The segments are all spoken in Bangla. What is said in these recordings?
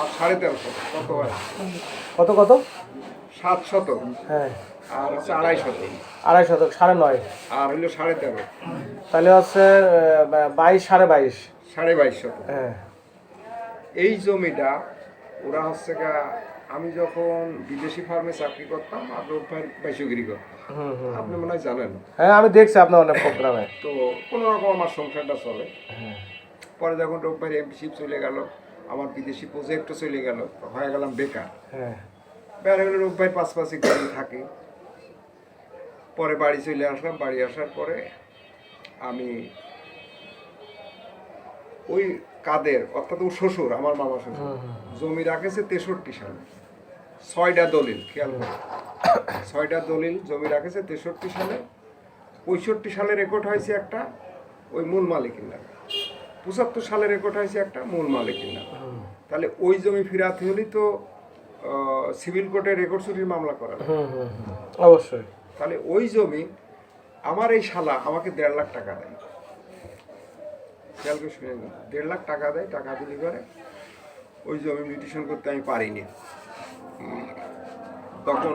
আর সাড়ে তেরো শত কত কত কত? সাত হ্যাঁ। আর হচ্ছে আড়াই শত আড়াই শতক সাড়ে নয়। আর হইল সাড়ে তেরো। তাহলে হচ্ছে বাইশ সাড়ে বাইশ। সাড়ে বাইশ শত হ্যাঁ। এই জমিটা ওরা হচ্ছে গা আমি যখন বিদেশি ফার্মে চাকরি করতাম আর রোববার বাইশগিরি করতাম। আপনি মনে হয় জানেন? হ্যাঁ আমি দেখছি আপনার অনেক প্রোগ্রামে। তো কোনো রকম আমার সংসারটা চলে। হ্যাঁ। পরে যখন রোববার এমপিশিপ চলে গেল আমার বিদেশি প্রজেক্টও চলে গেল হয়ে গেলাম বেকার। হ্যাঁ। গেলে রোববার পাঁচ পাঁচই গাড়ি থাকে। পরে বাড়ি চলে আসলাম বাড়ি আসার পরে আমি ওই কাদের অর্থাৎ ওর শ্বশুর আমার মামা শ্বশুর জমি রাখেছে তেষট্টি সালে। ছয়টা দলিল খেয়াল করে। ছয়টা দলিল জমি রাখেছে তেষট্টি সালে। পঁয়ষট্টি সালে রেকর্ড হয়েছে একটা ওই মূল মালিকের নামে। পঁচাত্তর সালে রেকর্ড হয়েছে একটা মূল মালিকের নামে। তাহলে ওই জমি ফিরাতে হলেই তো সিভিল কোর্টে রেকর্ড চুরির মামলা করা। অবশ্যই। তাহলে ওই জমি আমার এই শালা আমাকে দেড় লাখ টাকা দেয়। খেয়াল করে শুনে। দেড় লাখ টাকা দেয় টাকা দিলি করে। ওই জমি মিউটেশন করতে আমি পারিনি। তখন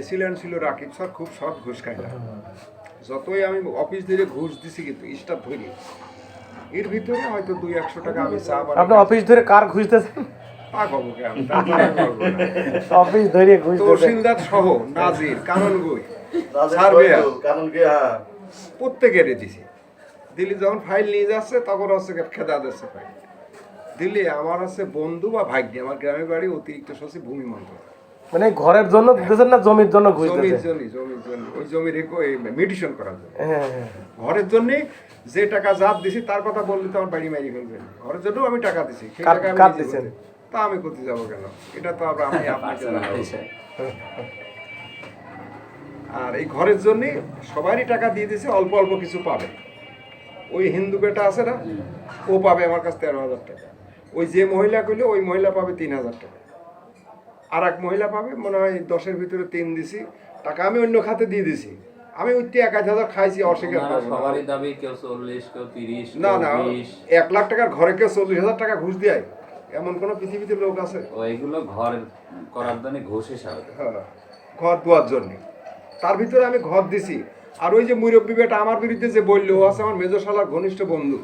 এসিল্যান্ড ছিল রাকিব স্যার খুব সৎ ঘুষ না যতই আমি অফিস ধরে ঘুষ দিছি কিন্তু স্টাফ ধরি এর ভিতরে হয়তো দুই একশো টাকা আমি চা আপনি অফিস ধরে কার ঘুষতেছেন তা কবো কে আমি, তা তো আমি বলব না। অফিস ধরে তহসিলদার সহ নাজির কাননগুই সার্ভেয়ার কারণ হ্যাঁ। দিছি দিল্লি যখন ফাইল নিয়ে যাচ্ছে তখন হচ্ছে খেদা দিচ্ছে ফাইল দিল্লি আমার হচ্ছে বন্ধু বা ভাগ্নি আমার গ্রামের বাড়ি অতিরিক্ত সচিব ভূমি মন্ত্রক মানে ঘরের জন্য দিতেছেন না জমির জন্য ঘুষ জমির জমির জন্য। ওই জমি রেখো মেডিসন করার জন্য। হ্যাঁ হ্যাঁ ঘরের জন্য যে টাকা জাত দিছি তার কথা বললে তো আমার বাড়ি মারি ফেলবে। ঘরের জন্য আমি টাকা দিছি সেই টাকা আমি কার দিছেন? তা আমি করতে যাব কেন? এটা তো আবার আমি আপনাকে জানাব। আর এই ঘরের জন্য সবারই টাকা দিয়ে দিছে অল্প অল্প কিছু পাবে। ওই হিন্দু বেটা আছে না ও পাবে আমার কাছে তেরো হাজার টাকা। ওই যে মহিলা কইলে ওই মহিলা পাবে তিন হাজার টাকা। আর এক মহিলা পাবে মনে হয় দশের ভিতরে তিন দিছি। টাকা আমি অন্য খাতে দিয়ে দিছি। আমি ওই এক হাজার খাইছি অস্বীকার। সবারই দাবি কেউ চল্লিশ কেউ তিরিশ না না এক লাখ টাকার ঘরে কেউ চল্লিশ হাজার টাকা ঘুষ দেয়। এমন কোন পৃথিবীতে লোক আছে? ও এগুলো ঘর করার জন্য ঘুষ হিসাবে। হ্যাঁ, ঘর দেওয়ার জন্য। তার ভিতরে আমি ঘর দিছি। আর ওই যে মুরব্বী বেটা আমার বিরুদ্ধে যে বলল আছে আমার মেজর শালার ঘনিষ্ঠ বন্ধু।